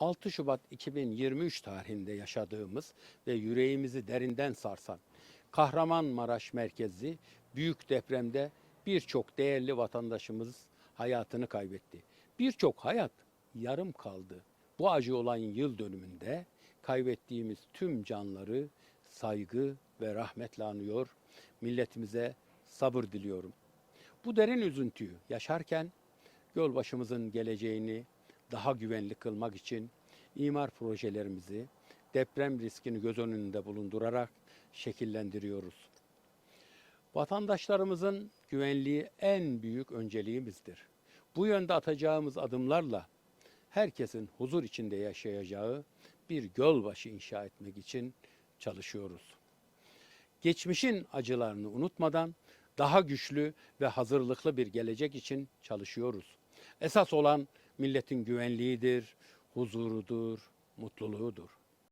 6 Şubat 2023 tarihinde yaşadığımız ve yüreğimizi derinden sarsan Kahramanmaraş merkezli büyük depremde birçok değerli vatandaşımız hayatını kaybetti. Birçok hayat yarım kaldı. Bu acı olan yıl dönümünde kaybettiğimiz tüm canları saygı ve rahmetle anıyor. Milletimize sabır diliyorum. Bu derin üzüntüyü yaşarken yolbaşımızın geleceğini daha güvenli kılmak için imar projelerimizi deprem riskini göz önünde bulundurarak şekillendiriyoruz. Vatandaşlarımızın güvenliği en büyük önceliğimizdir. Bu yönde atacağımız adımlarla herkesin huzur içinde yaşayacağı bir gölbaşı inşa etmek için çalışıyoruz. Geçmişin acılarını unutmadan daha güçlü ve hazırlıklı bir gelecek için çalışıyoruz. Esas olan milletin güvenliğidir, huzurudur, mutluluğudur.